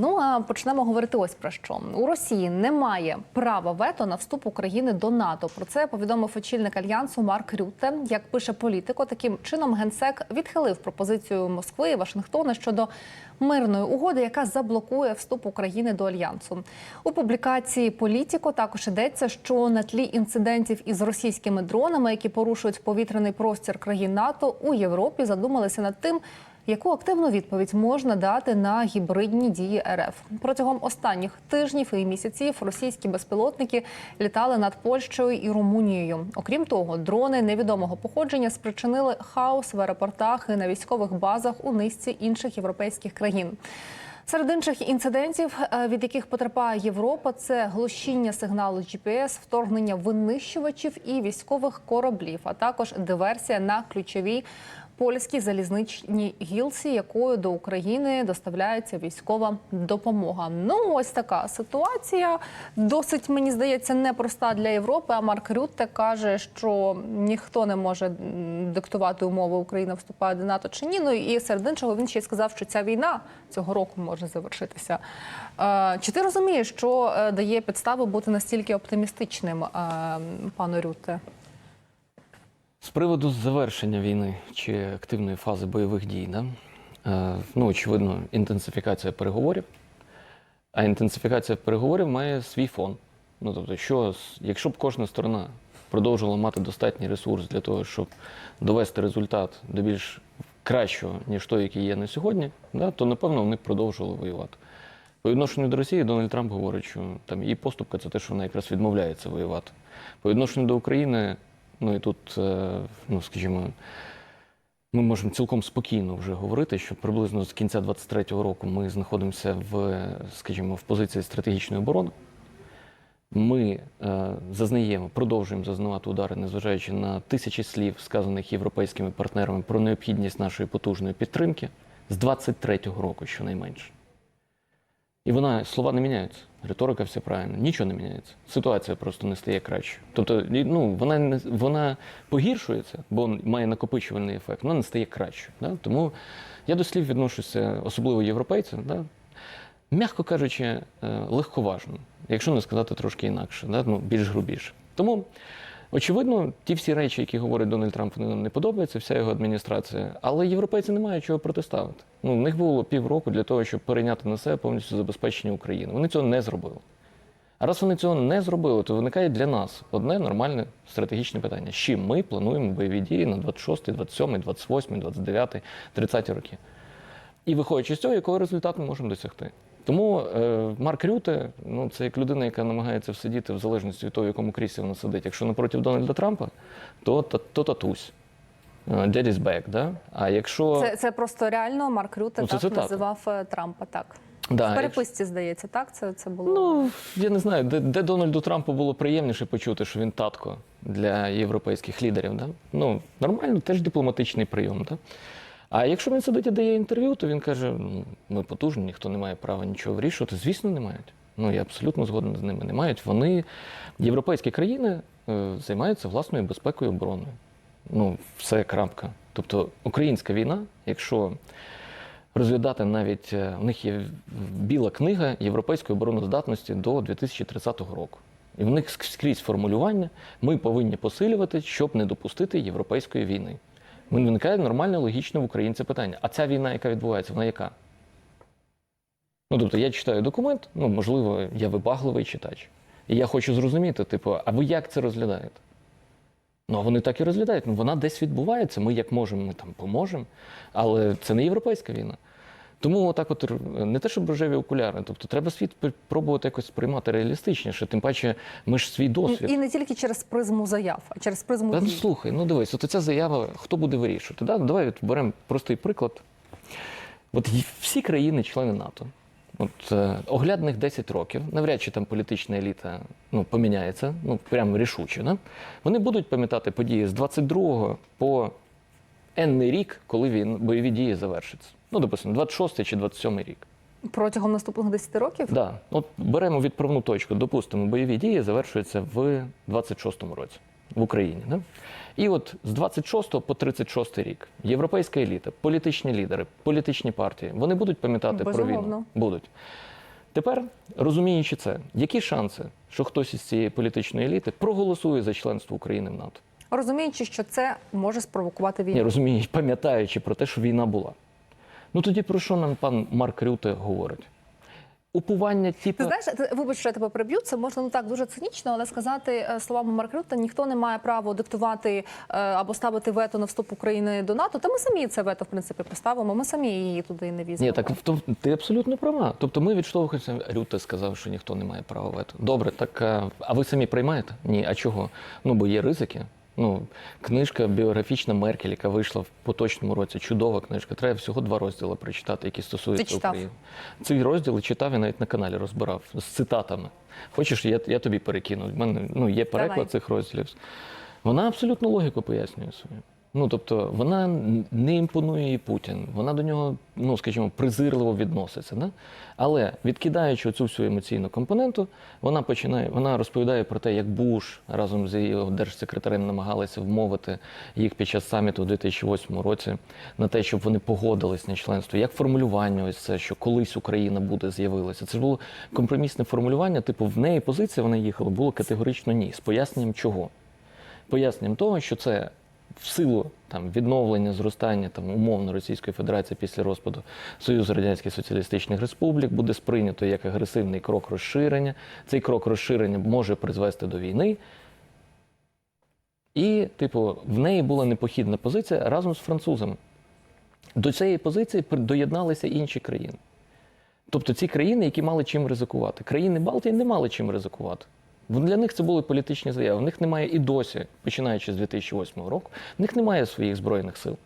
Ну а почнемо говорити ось про що у Росії немає права вето на вступ України до НАТО. Про це повідомив очільник альянсу Марк Рютте. Як пише політико, таким чином генсек відхилив пропозицію Москви і Вашингтона щодо мирної угоди, яка заблокує вступ України до альянсу. У публікації Політіко також йдеться, що на тлі інцидентів із російськими дронами, які порушують повітряний простір країн НАТО, у Європі задумалися над тим. Яку активну відповідь можна дати на гібридні дії РФ протягом останніх тижнів і місяців російські безпілотники літали над Польщею і Румунією. Окрім того, дрони невідомого походження спричинили хаос в аеропортах і на військових базах у низці інших європейських країн. Серед інших інцидентів, е, від яких потерпає Європа, це глушіння сигналу GPS, вторгнення винищувачів і військових кораблів, а також диверсія на ключовій польській залізничній гілці, якою до України доставляється військова допомога. Ну ось така ситуація. Досить мені здається непроста для Європи. А Марк Рютте каже, що ніхто не може диктувати умови Україна вступає до НАТО чи ні. Ну і серед іншого він ще й сказав, що ця війна цього року може завершитися. Е, Чи ти розумієш, що е, дає підстави бути настільки оптимістичним, е, пану Рютте? З приводу завершення війни чи активної фази бойових дій, да? е, ну, очевидно, інтенсифікація переговорів. А інтенсифікація переговорів має свій фон. Ну, тобто, що, якщо б кожна сторона продовжувала мати достатній ресурс для того, щоб довести результат до більш кращого, ніж той, який є на сьогодні, да, то напевно вони продовжували воювати. По відношенню до Росії Дональд Трамп говорить, що там її поступка це те, що вона якраз відмовляється воювати. По відношенню до України, ну і тут, е, ну скажімо, ми можемо цілком спокійно вже говорити, що приблизно з кінця 23-го року ми знаходимося в, скажімо, в позиції стратегічної оборони. Ми е, зазнаємо, продовжуємо зазнавати удари, незважаючи на тисячі слів, сказаних європейськими партнерами про необхідність нашої потужної підтримки з 23-го року, щонайменше. І вона слова не міняються. Риторика все правильно, нічого не міняється. Ситуація просто не стає кращою. Тобто, ну, вона не вона погіршується, бо має накопичувальний ефект, вона не стає кращою. Да? Тому я до слів відношуся, особливо європейцям, да? м'яко кажучи, е, легковажно, якщо не сказати трошки інакше, да? ну, більш грубіше. Тому, очевидно, ті всі речі, які говорить Дональд Трамп, вони нам не подобаються, вся його адміністрація. Але європейці не мають чого протиставити. Ну, в них було півроку для того, щоб перейняти на себе повністю забезпечення України. Вони цього не зробили. А раз вони цього не зробили, то виникає для нас одне нормальне стратегічне питання: з чим ми плануємо бойові дії на 26, 27, 28, 29, 30 роки. І виходячи з цього, якого результату ми можемо досягти. Тому е, Марк Рюте, ну це як людина, яка намагається всидіти в залежності від того, в якому кріслі вона сидить. Якщо напроти Дональда Трампа, то, то, то татусь. Е, Daddy's back, да? А якщо Це, це просто реально Марк Рютте Ну, це так цитата. називав е, Трампа. Так да, в якщо- переписці здається, так це, це було. Ну, я не знаю, де, де Дональду Трампу було приємніше почути, що він татко для європейських лідерів. Да? Ну, нормально, теж дипломатичний прийом. Да? А якщо він сидить і дає інтерв'ю, то він каже: ну, ми потужні, ніхто не має права нічого вирішувати. Звісно, не мають. Ну, я абсолютно згоден з ними. Не мають. Вони, європейські країни, е, займаються власною безпекою і обороною. Ну, все крапка. Тобто українська війна, якщо розглядати навіть е, в них є біла книга європейської обороноздатності до 2030 року. І в них скрізь формулювання ми повинні посилювати, щоб не допустити європейської війни. Виникає нормальне, логічне в українця питання. А ця війна, яка відбувається, вона яка? Ну, тобто, я читаю документ, ну, можливо, я вибагливий читач. І я хочу зрозуміти, типу, а ви як це розглядаєте? Ну, а вони так і розглядають. Ну, вона десь відбувається, ми як можемо, ми там поможемо. Але це не європейська війна. Тому отак от не те, щоб рожеві окуляри. Тобто треба світ пробувати якось сприймати реалістичніше. Тим паче, ми ж свій досвід. І не тільки через призму заяв, а через призму Та, ну, слухай, ну дивись, от ця заява, хто буде вирішувати? Да? Давай от беремо простий приклад. От всі країни-члени НАТО, от е, оглядних 10 років, навряд чи там політична еліта ну, поміняється, ну прямо рішуче. Да? Вони будуть пам'ятати події з 22 по енний рік, коли він бойові дії завершаться. Ну, допустимо, 26 чи 27 рік. Протягом наступних 10 років Да. От беремо відправну точку. Допустимо, бойові дії завершуються в 26-му році. в Україні. Да? І от з 26 по 36 рік європейська еліта, політичні лідери, політичні партії, вони будуть пам'ятати про війну. Будуть. Тепер, розуміючи це, які шанси, що хтось із цієї політичної еліти проголосує за членство України в НАТО? Розуміючи, що це може спровокувати війну. Ні, розумієш, пам'ятаючи про те, що війна була. Ну тоді про що нам пан Марк Рюте говорить? Упування типу. Ти знаєш, вибач, що я тебе приб'ю. Це можна ну так дуже цинічно, але сказати е, словами Марка Рютте, ніхто не має права диктувати е, або ставити вето на вступ України до НАТО. Та ми самі це вето, в принципі, поставимо. Ми самі її туди не візьмемо. Ні, так то- ти абсолютно права. Тобто ми відштовхуємося. Рюте сказав, що ніхто не має права вето. Добре, так а, а ви самі приймаєте? Ні, а чого? Ну бо є ризики. Ну, книжка біографічна Меркель, яка вийшла в поточному році. Чудова книжка. Треба всього два розділи прочитати, які стосуються Ти читав? України. Цей розділ читав я навіть на каналі розбирав з цитатами. Хочеш, я, я тобі перекину. У мене ну, є переклад Давай. цих розділів. Вона абсолютно логіку пояснює свою. Ну тобто вона не імпонує їй Путін, вона до нього, ну скажімо, презирливо відноситься. Да? Але відкидаючи цю всю емоційну компоненту, вона починає, вона розповідає про те, як Буш разом з його держсекретарем намагалися вмовити їх під час саміту у 2008 році на те, щоб вони погодились на членство. Як формулювання, ось це, що колись Україна буде з'явилася. Це ж було компромісне формулювання. Типу, в неї позиція вона їхала, було категорично ні. З поясненням чого поясненням того, що це в силу там відновлення, зростання там умовно Російської Федерації після розпаду Союзу Радянських Соціалістичних Республік буде сприйнято як агресивний крок розширення. Цей крок розширення може призвести до війни. І, типу, в неї була непохідна позиція разом з французами. До цієї позиції доєдналися інші країни. Тобто ці країни, які мали чим ризикувати. Країни Балтії не мали чим ризикувати. Для них це були політичні заяви. В них немає і досі, починаючи з 2008 року, в них немає своїх збройних сил,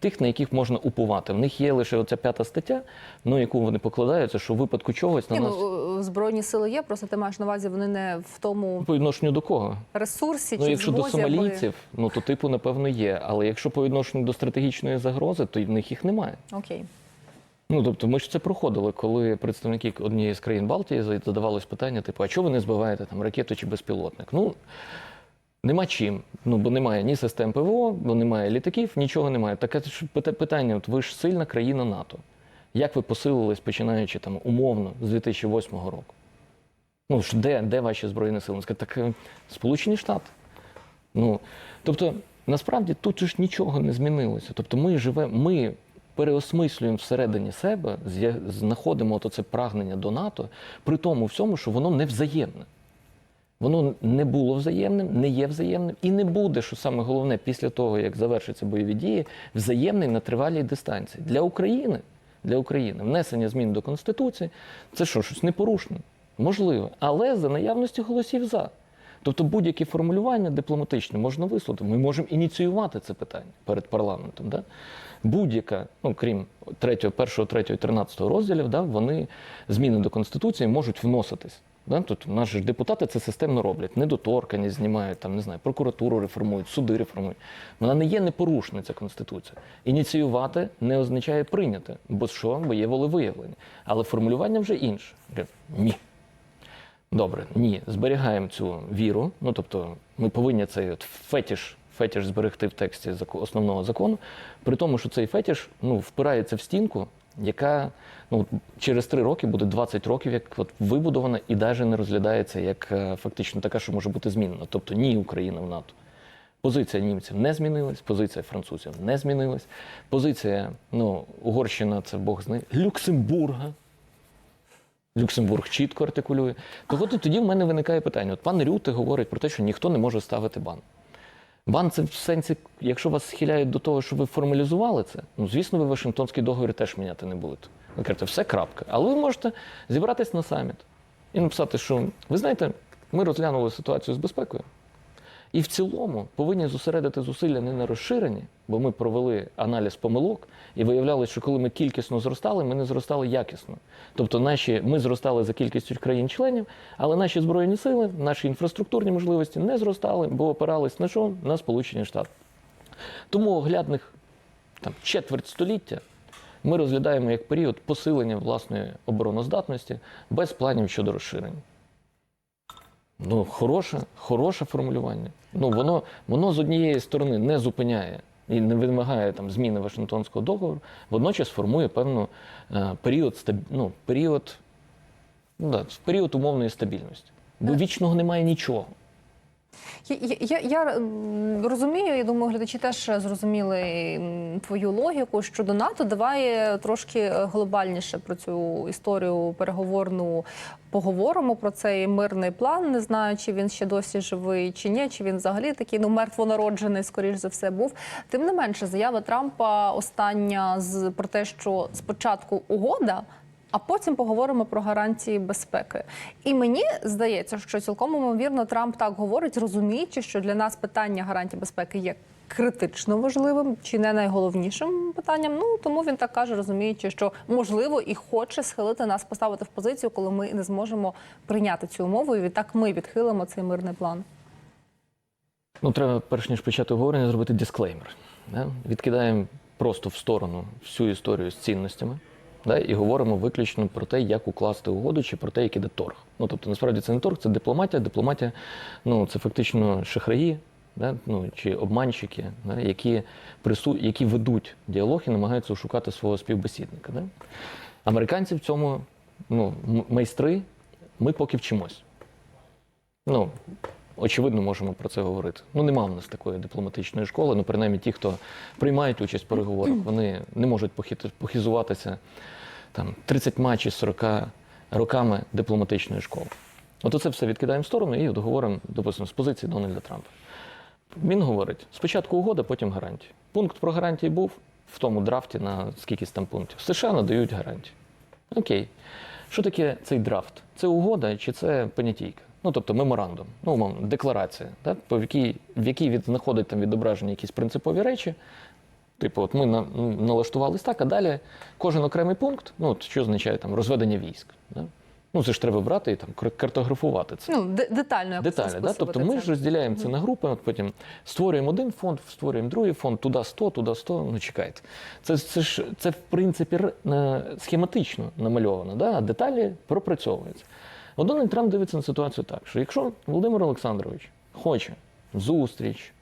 тих, на яких можна упувати. В них є лише оця п'ята стаття, ну яку вони покладаються, що в випадку чогось на Ні, нас ну, збройні сили є, просто ти маєш на увазі, вони не в тому по відношенню до кого? ресурсі Ну, чи якщо до звозі, аби- сомалійців, ну то типу, напевно, є. Але якщо по відношенню до стратегічної загрози, то в них їх немає. Окей. Ну тобто, ми ж це проходили, коли представники однієї з країн Балтії задавалось питання, типу, а чого ви не збиваєте там ракету чи безпілотник? Ну нема чим. Ну бо немає ні систем ПВО, бо немає літаків, нічого немає. Таке ж питання: от ви ж сильна країна НАТО. Як ви посилились, починаючи там умовно з 2008 року? Ну ж де, де ваші збройні сили? Так е, Сполучені Штати. Ну, тобто, насправді тут ж нічого не змінилося. Тобто ми живемо, ми переосмислюємо всередині себе, знаходимо це прагнення до НАТО, при тому всьому, що воно не взаємне. Воно не було взаємним, не є взаємним і не буде, що саме головне, після того, як завершаться бойові дії, взаємний на тривалій дистанції. Для України, для України внесення змін до Конституції це що, щось непорушне? Можливо, але за наявності голосів за. Тобто будь-які формулювання дипломатичне можна висловити. Ми можемо ініціювати це питання перед парламентом. Да? Будь-яка, ну крім 3, 1, 3, 13 розділів, да, вони зміни до Конституції можуть вноситись. Да? Тобто наші ж депутати це системно роблять. Недоторканість знімають, там, не знаю, прокуратуру реформують, суди реформують. Вона не є непорушна, ця Конституція. Ініціювати не означає прийняти. Бо що? Бо є волевиявлення. Але формулювання вже інше. Ні. Добре, ні, зберігаємо цю віру. Ну тобто, ми повинні цей от фетіш, фетіш зберегти в тексті основного закону, при тому, що цей фетіш ну, впирається в стінку, яка ну, через три роки буде 20 років, як от вибудована, і навіть не розглядається як е, фактично така, що може бути змінена. Тобто ні Україна в НАТО. Позиція німців не змінилась, позиція французів не змінилась. Позиція, ну, Угорщина це Бог знає, Люксембурга. Люксембург чітко артикулює. То от і тоді в мене виникає питання. От пан Рюте говорить про те, що ніхто не може ставити бан. Бан це в сенсі, якщо вас схиляють до того, що ви формалізували це, ну звісно, ви Вашингтонський договір теж міняти не будете. Ви кажете, все крапка. Але ви можете зібратись на саміт і написати, що ви знаєте, ми розглянули ситуацію з безпекою. І в цілому повинні зосередити зусилля не на розширенні, бо ми провели аналіз помилок і виявляли, що коли ми кількісно зростали, ми не зростали якісно. Тобто наші, ми зростали за кількістю країн-членів, але наші збройні сили, наші інфраструктурні можливості не зростали, бо опирались на що? На Сполучені Штати. Тому оглядних там, четверть століття ми розглядаємо як період посилення власної обороноздатності без планів щодо розширення. Ну, хороше, хороше формулювання. Ну, воно, воно з однієї сторони не зупиняє і не вимагає там, зміни Вашингтонського договору, водночас формує певну е, період, стаб... ну, період, ну, да, період умовної стабільності. Бо вічного немає нічого. Я, я, я, розумію, я думаю, глядачі теж зрозуміли твою логіку щодо НАТО. Давай трошки е, глобальніше про цю історію переговорну поговоримо про цей мирний план. Не знаю, чи він ще досі живий, чи ні, чи він взагалі такий ну мертвонароджений, скоріш за все, був. Тим не менше, заява Трампа остання з про те, що спочатку угода. А потім поговоримо про гарантії безпеки. І мені здається, що цілком ймовірно Трамп так говорить, розуміючи, що для нас питання гарантій безпеки є критично важливим чи не найголовнішим питанням. Ну тому він так каже, розуміючи, що можливо і хоче схилити нас, поставити в позицію, коли ми не зможемо прийняти цю умову, і відтак ми відхилимо цей мирний план. Ну, треба, перш ніж почати обговорення, зробити дисклеймер. Да? Відкидаємо просто в сторону всю історію з цінностями. Да, і говоримо виключно про те, як укласти угоду, чи про те, як іде торг. Ну тобто, насправді це не торг, це дипломатія. Дипломатія, ну це фактично шахраї, да, ну чи обманщики, да, які прису... які ведуть діалог і намагаються шукати свого співбесідника. Да? Американці в цьому ну, майстри, ми поки вчимось. Ну, очевидно, можемо про це говорити. Ну, нема в нас такої дипломатичної школи. Ну, принаймні, ті, хто приймають участь в переговорах, вони не можуть похизуватися там 30 чи 40 роками дипломатичної школи. От це все відкидаємо в сторону і от говоримо, допустимо, з позиції Дональда Трампа. Він говорить: спочатку угода, потім гарантії. Пункт про гарантії був в тому драфті на скількись там пунктів. США надають гарантії. Окей. Що таке цей драфт? Це угода чи це понятійка? Ну, тобто меморандум, ну, умовно, декларація, так? по якій, в якій від, знаходить там відображені якісь принципові речі. Типу, от ми на, налаштувались так, а далі кожен окремий пункт, ну, от що означає там розведення військ. Да? Ну, це ж треба брати і там кар- картографувати це. Ну де- детально Деталі, да? тобто ми це. ж розділяємо це на групи, от потім створюємо один фонд, створюємо другий фонд, туди 100, туди 100, ну чекайте. Це, це ж це в принципі е, схематично намальовано, да? а деталі пропрацьовуються. От Дональд Трамп дивиться на ситуацію так, що якщо Володимир Олександрович хоче зустріч,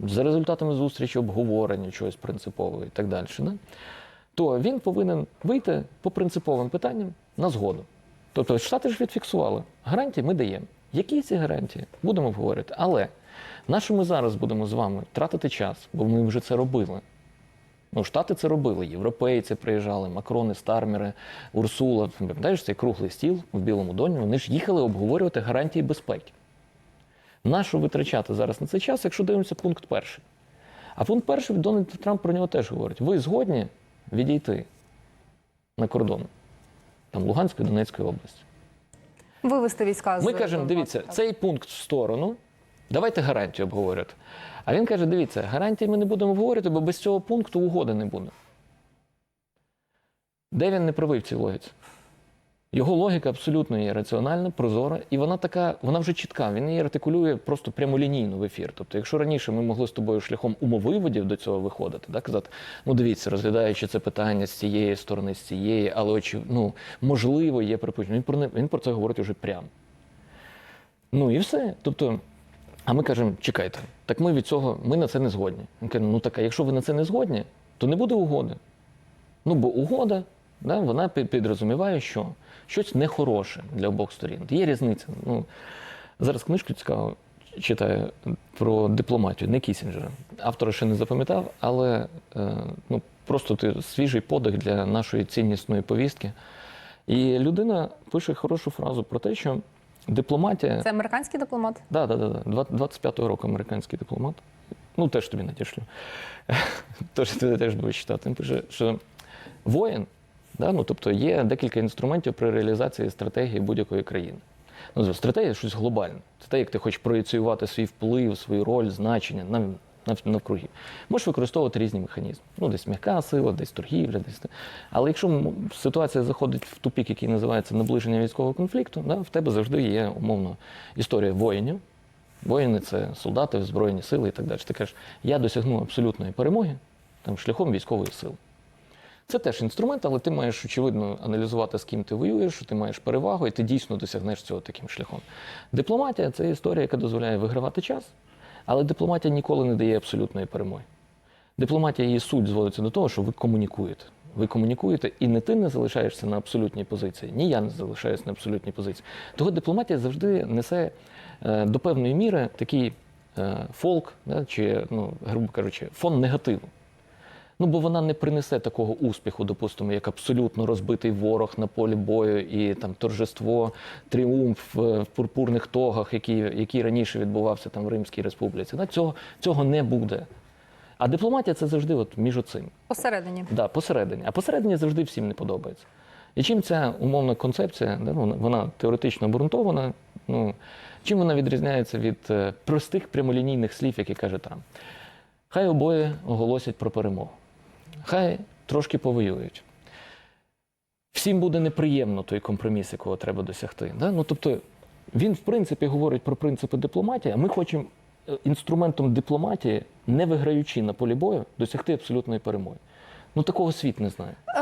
за результатами зустрічі обговорення чогось принципового і так далі, да? то він повинен вийти по принциповим питанням на згоду. Тобто Штати ж відфіксували. Гарантії ми даємо. Які ці гарантії? Будемо говорити. Але на що ми зараз будемо з вами тратити час, бо ми вже це робили. Ну, Штати це робили, європейці приїжджали, Макрони, Стармери, Урсула. Пам'ятаєш цей круглий стіл в Білому домі, вони ж їхали обговорювати гарантії безпеки. Нащо витрачати зараз на цей час, якщо дивимося пункт перший? А пункт перший Дональд Трамп про нього теж говорить: ви згодні відійти на кордон там Луганської Донецької області. вивести війська з Ми кажемо, дивіться, цей пункт в сторону. Давайте гарантію обговорювати. А він каже: дивіться, гарантії ми не будемо обговорювати, бо без цього пункту угоди не буде. Де він не правий в цій логіці? Його логіка абсолютно є раціональна, прозора, і вона така, вона вже чітка. Він її артикулює просто прямолінійно в ефір. Тобто, якщо раніше ми могли з тобою шляхом умовиводів до цього виходити, да, казати, ну дивіться, розглядаючи це питання з цієї сторони, з цієї, але очі, ну, можливо, є припущення. Він про він про це говорить вже прямо. Ну і все. Тобто, а ми кажемо, чекайте, так ми від цього, ми на це не згодні. Він каже, ну так, а якщо ви на це не згодні, то не буде угоди. Ну, бо угода, да, вона підрозуміває, що щось нехороше для обох сторін. Є різниця. Ну, зараз книжку цікаво читаю про дипломатію, не Кісінджера. Автора ще не запам'ятав, але е, ну, просто ти свіжий подих для нашої ціннісної повістки. І людина пише хорошу фразу про те, що дипломатія. Це американський дипломат. Да, да, да, да. Два- 25-го року американський дипломат. Ну, теж тобі надішлю. Тож ти теж будеш читати. Пише, що воїн, да, ну, тобто є декілька інструментів при реалізації стратегії будь-якої країни. Ну, стратегія щось глобальне. Це те, як ти хочеш проєціювати свій вплив, свою роль, значення навіть. на, навкруги. Можеш використовувати різні механізми. Ну, десь м'яка сила, десь торгівля, десь. Але якщо ситуація заходить в тупік, який називається наближення військового конфлікту, да, в тебе завжди є умовно історія воїнів. Воїни це солдати, збройні сили і так далі. Ти кажеш, я досягну абсолютної перемоги там, шляхом військової сили. Це теж інструмент, але ти маєш очевидно аналізувати, з ким ти воюєш, що ти маєш перевагу, і ти дійсно досягнеш цього таким шляхом. Дипломатія це історія, яка дозволяє вигравати час, але дипломатія ніколи не дає абсолютної перемоги. Дипломатія її суть зводиться до того, що ви комунікуєте. Ви комунікуєте, і не ти не залишаєшся на абсолютній позиції, ні я не залишаюся на абсолютній позиції. Того дипломатія завжди несе е, до певної міри такий е, фолк, чи, ну, грубо кажучи, фон негативу. Ну, бо вона не принесе такого успіху, допустимо, як абсолютно розбитий ворог на полі бою і там торжество, тріумф в пурпурних тогах, який, який раніше відбувався там в Римській Республіці. Да, цього, цього не буде. А дипломатія це завжди от між оцим. Посередині. Да, посередині. А посередині завжди всім не подобається. І чим ця умовна концепція, да, ну, вона теоретично обґрунтована, ну, чим вона відрізняється від е, простих прямолінійних слів, які каже Трамп? Хай обоє оголосять про перемогу. Хай трошки повоюють. Всім буде неприємно той компроміс, якого треба досягти. Да? Ну, тобто, він, в принципі, говорить про принципи дипломатії, а ми хочемо е, інструментом дипломатії, не виграючи на полі бою, досягти абсолютної перемоги. Ну такого світ не знає.